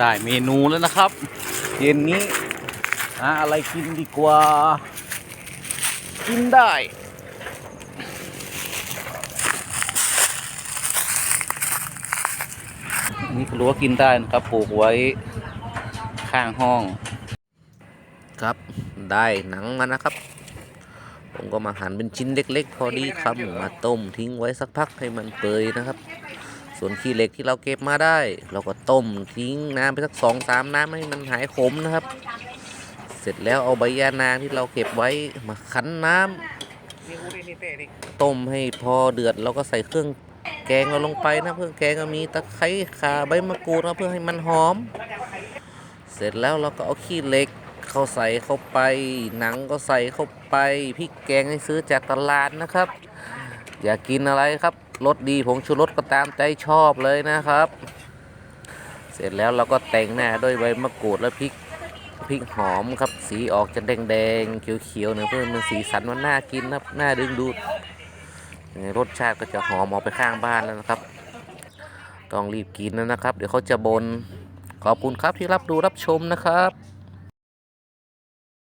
ได้เมนูแล้วนะครับ เย็นนี้หาอะไรกินดีกว่า กินได้ นี่รู้ว่ากินได้นะครับปลูกไว้ข้างห้อง ครับได้หนังมานะครับ ผมก็มาหั่นเป็นชิ้นเล็ก ๆ พอดีคำมาต้มทิ้งไว้สักพักให้มันเปื่อยนะครับ ส่วนขี้เหล็กที่เราเก็บมาได้ เราก็ต้มทิ้งน้ำไปสักสองสามน้ำให้มันหายขมนะครับ เสร็จแล้วเอาใบยานางที่เราเก็บไว้มาคั้นน้ำต้มให้พอเดือดเราก็ใส่เครื่องแกงเราลงไปนะเครื่องแกงก็มีตะไคร้ข่าใบมะกรูดนะเพื่อให้มันหอม เสร็จแล้วเราก็เอาขี้เหล็กเข้าใส่เข้าไป หนังก็ใส่เข้าไปพริกแกงให้ซื้อจากตลาดนะครับ อยากกินอะไรครับรสดีผงชูรสก็ตามใจชอบเลยนะครับ เสร็จแล้วเราก็แต่งหน้าด้วยใบมะกรูดและพริกพริกหอมครับ สีออกจะแดงๆเขียวๆเนี่ยเพื่อมันสีสันมันน่ากินครับน่าดึงดูดรสชาติก็จะหอมออกไปข้างบ้านแล้วนะครับ ต้องรีบกินแล้วนะครับ เดี๋ยวเขาจะบนขอบคุณครับที่รับดูรับชมนะครับ